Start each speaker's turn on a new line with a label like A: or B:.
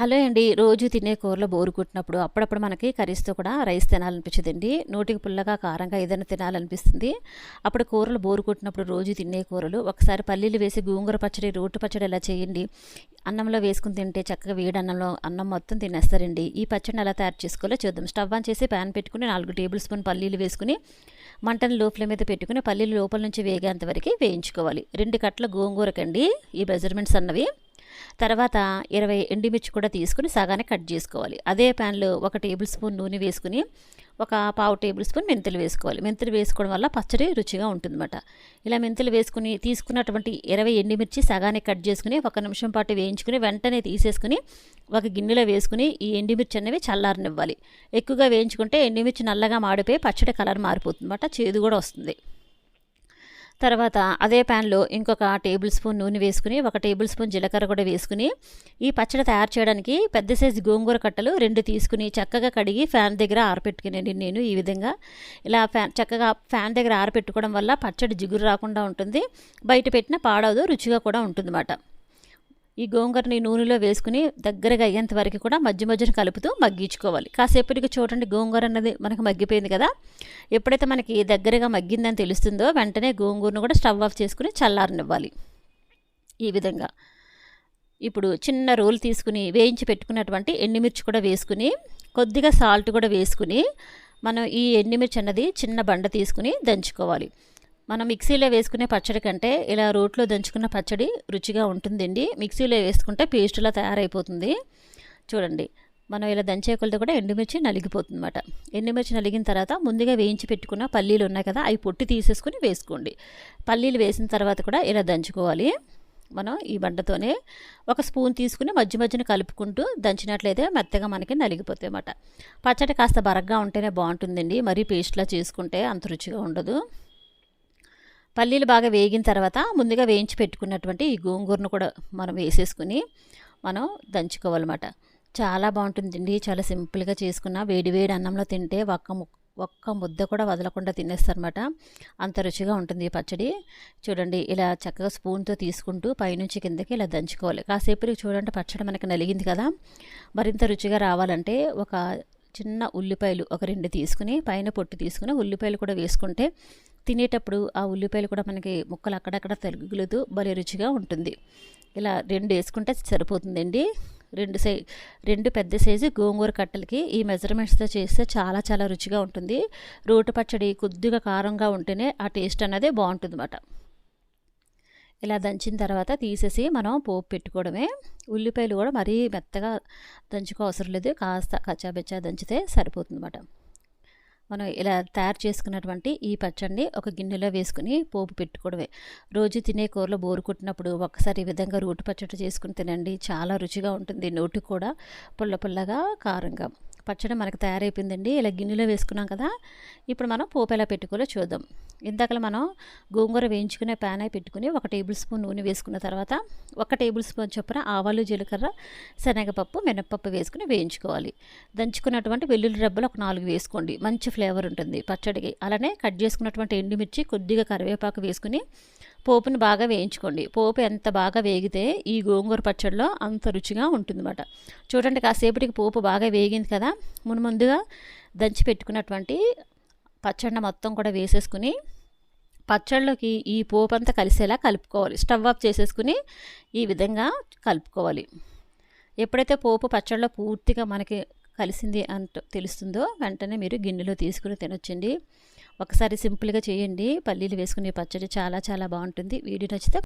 A: Hello అండి. రోజు తినే కూరలో బోరు కొట్టినప్పుడు అప్పుడప్పుడు మనకి కర్రీస్తో కూడా రైస్ తినాలనిపించదండి. నోటికి పుల్లగా కారంగా ఏదైనా తినాలనిపిస్తుంది. అప్పుడు కూరలు బోరు కొట్టినప్పుడు రోజు తినే కూరలు ఒకసారి పల్లీలు వేసి గోంగూర పచ్చడి రోటి పచ్చడి ఎలా చేయండి. అన్నంలో వేసుకుని తింటే చక్కగా వేడి అన్నంలో అన్నం మొత్తం తినేస్తారండి. ఈ పచ్చడిని ఎలా తయారు చేసుకోవాలో చూద్దాం. స్టవ్ ఆన్ చేసి ప్యాన్ పెట్టుకుని నాలుగు టేబుల్ స్పూన్ పల్లీలు వేసుకుని మంటను లో ఫ్లేమ్ మీద పెట్టుకుని పల్లీలు లోపల నుంచి వేగేంత వరకు వేయించుకోవాలి. రెండు కట్ల గోంగూరకండి. ఈ మెజర్మెంట్స్ అన్నవి. తర్వాత ఇరవై ఎండుమిర్చి కూడా తీసుకుని సగానే కట్ చేసుకోవాలి. అదే ప్యాన్లో ఒక టేబుల్ స్పూన్ నూనె వేసుకుని ఒక పావు టేబుల్ స్పూన్ మెంతులు వేసుకోవాలి. మెంతులు వేసుకోవడం వల్ల పచ్చడి రుచిగా ఉంటుందన్నమాట. ఇలా మెంతులు వేసుకుని తీసుకున్నటువంటి ఇరవై ఎండుమిర్చి సగానే కట్ చేసుకుని ఒక నిమిషం పాటు వేయించుకుని వెంటనే తీసేసుకుని ఒక గిన్నెలో వేసుకుని ఈ ఎండుమిర్చి అనేవి చల్లారనివ్వాలి. ఎక్కువగా వేయించుకుంటే ఎండుమిర్చి నల్లగా మాడిపోయి పచ్చడి కలర్ మారిపోతుందన్నమాట. చేదు కూడా వస్తుంది. తర్వాత అదే ప్యాన్లో ఇంకొక టేబుల్ స్పూన్ నూనె వేసుకుని ఒక టేబుల్ స్పూన్ జీలకర్ర కూడా వేసుకుని ఈ పచ్చడి తయారు చేయడానికి పెద్ద సైజు గోంగూర కట్టలు రెండు తీసుకుని చక్కగా కడిగి ఫ్యాన్ దగ్గర ఆరపెట్టుకునేది నేను ఈ విధంగా ఇలా ఫ్యాన్ చక్కగా ఫ్యాన్ దగ్గర ఆరపెట్టుకోవడం వల్ల పచ్చడి జిగురు రాకుండా ఉంటుంది. బయట పెట్టిన పాడవదు రుచిగా కూడా ఉంటుందన్నమాట. ఈ గోంగూరని నూనెలో వేసుకుని దగ్గరగా అయ్యేంత వరకు కూడా మధ్య మధ్యన కలుపుతూ మగ్గించుకోవాలి. కాసేపటికి చూడండి గోంగూర అన్నది మనకు మగ్గిపోయింది కదా. ఎప్పుడైతే మనకి దగ్గరగా మగ్గిందని తెలుస్తుందో వెంటనే గోంగూరను కూడా స్టవ్ ఆఫ్ చేసుకుని చల్లారనివ్వాలి. ఈ విధంగా. ఇప్పుడు చిన్న రోల్ తీసుకుని వేయించి పెట్టుకున్నటువంటి ఎండుమిర్చి కూడా వేసుకుని కొద్దిగా సాల్ట్ కూడా వేసుకుని మనం ఈ ఎండుమిర్చి అన్నది చిన్న బండ తీసుకుని దంచుకోవాలి. మనం మిక్సీలో వేసుకునే పచ్చడి కంటే ఇలా రోట్లో దంచుకున్న పచ్చడి రుచిగా ఉంటుందండి. మిక్సీలో వేసుకుంటే పేస్టులా తయారైపోతుంది. చూడండి మనం ఇలా దంచే కొలత కూడా ఎండుమిర్చి నలిగిపోతుంది అనమాట ఎండుమిర్చి నలిగిన తర్వాత ముందుగా వేయించి పెట్టుకున్న పల్లీలు ఉన్నాయి కదా అవి పొట్టి తీసేసుకుని వేసుకోండి. పల్లీలు వేసిన తర్వాత కూడా ఇలా దంచుకోవాలి. మనం ఈ బండతోనే ఒక స్పూన్ తీసుకుని మధ్య మధ్యన కలుపుకుంటూ దంచినట్లయితే మెత్తగా మనకి నలిగిపోతాయి అన్నమాట. పచ్చడి కాస్త బరగ్గా ఉంటేనే బాగుంటుందండి. మరీ పేస్ట్లా చేసుకుంటే అంత రుచిగా ఉండదు. పల్లీలు బాగా వేగిన తర్వాత ముందుగా వేయించి పెట్టుకున్నటువంటి ఈ గోంగూరను కూడా మనం వేసేసుకుని మనం దంచుకోవాలన్నమాట. చాలా బాగుంటుందండి. చాలా సింపుల్గా చేసుకున్న. వేడి వేడి అన్నంలో తింటే ఒక్క ఒక్క ముద్ద కూడా వదలకుండా తినేస్తారనమాట అంత రుచిగా ఉంటుంది ఈ పచ్చడి. చూడండి ఇలా చక్కగా స్పూన్తో తీసుకుంటూ పైనుంచి కిందకి ఇలా దంచుకోవాలి. కాసేపు చూడండి పచ్చడి మనకి నలిగింది కదా. మరింత రుచిగా రావాలంటే ఒక చిన్న ఉల్లిపాయలు ఒక రెండు తీసుకుని పైన పొట్టు తీసుకుని ఉల్లిపాయలు కూడా వేసుకుంటే తినేటప్పుడు ఆ ఉల్లిపాయలు కూడా మనకి ముక్కలు అక్కడక్కడ తగులుతూ భలే రుచిగా ఉంటుంది. ఇలా రెండు వేసుకుంటే సరిపోతుందండి. రెండు సై రెండు పెద్ద సైజు గోంగూర కట్టలకి ఈ మెజర్మెంట్స్తో చేస్తే చాలా చాలా రుచిగా ఉంటుంది. రోటు పచ్చడి కొద్దిగా కారంగా ఉంటేనే ఆ టేస్ట్ అనేది బాగుంటుంది అన్నమాట ఇలా దంచిన తర్వాత తీసేసి మనం పోపు పెట్టుకోవడమే. ఉల్లిపాయలు కూడా మరీ మెత్తగా దంచుకో అవసరం లేదు. కాస్త కచ్చాబెచ్చా దంచితే సరిపోతుంది అన్నమాట మనం ఇలా తయారు చేసుకున్నటువంటి ఈ పచ్చడిని ఒక గిన్నెలో వేసుకుని పోపు పెట్టుకోవడమే. రోజు తినే కూరలో బోరు కొట్టినప్పుడు ఒక్కసారి ఈ విధంగా రోటి పచ్చడి చేసుకుని తినండి. చాలా రుచిగా ఉంటుంది. నోటి కూడా పుల్ల పుల్లగా కారంగా పచ్చడి మనకు తయారైపోయిందండి. ఇలా గిన్నెలో వేసుకున్నాం కదా. ఇప్పుడు మనం పోపు ఎలా పెట్టుకోలో చూద్దాం. ఇందాక మనం గోంగూర వేయించుకునే ప్యాన్ అయి పెట్టుకుని ఒక టేబుల్ స్పూన్ నూనె వేసుకున్న తర్వాత ఒక టేబుల్ స్పూన్ చొప్పున ఆవాలు జీలకర్ర శనగపప్పు మినప్పప్పు వేసుకుని వేయించుకోవాలి. దంచుకున్నటువంటి వెల్లుల్లి రబ్బలు ఒక నాలుగు వేసుకోండి. మంచి ఫ్లేవర్ ఉంటుంది పచ్చడికి. అలానే కట్ చేసుకున్నటువంటి ఎండుమిర్చి కొద్దిగా కరివేపాకు వేసుకుని పోపుని బాగా వేయించుకోండి. పోపు ఎంత బాగా వేగితే ఈ గోంగూర పచ్చడిలో అంత రుచిగా ఉంటుందన్నమాట. చూడండి కాసేపటికి పోపు బాగా వేగింది కదా. మును ముందుగా దంచి పెట్టుకున్నటువంటి పచ్చడిని మొత్తం కూడా వేసేసుకుని పచ్చళ్ళలోకి ఈ పోపు అంతా కలిసేలా కలుపుకోవాలి. స్టవ్ ఆఫ్ చేసేసుకుని ఈ విధంగా కలుపుకోవాలి. ఎప్పుడైతే పోపు పచ్చళ్ళలో పూర్తిగా మనకి కలిసింది అంట తెలుస్తుందో వెంటనే మీరు గిన్నెలో తీసుకుని తినొచ్చండి. ఒకసారి సింపుల్గా చేయండి. పల్లీలు వేసుకునే పచ్చడి చాలా చాలా బాగుంటుంది. వీడియో నచ్చితే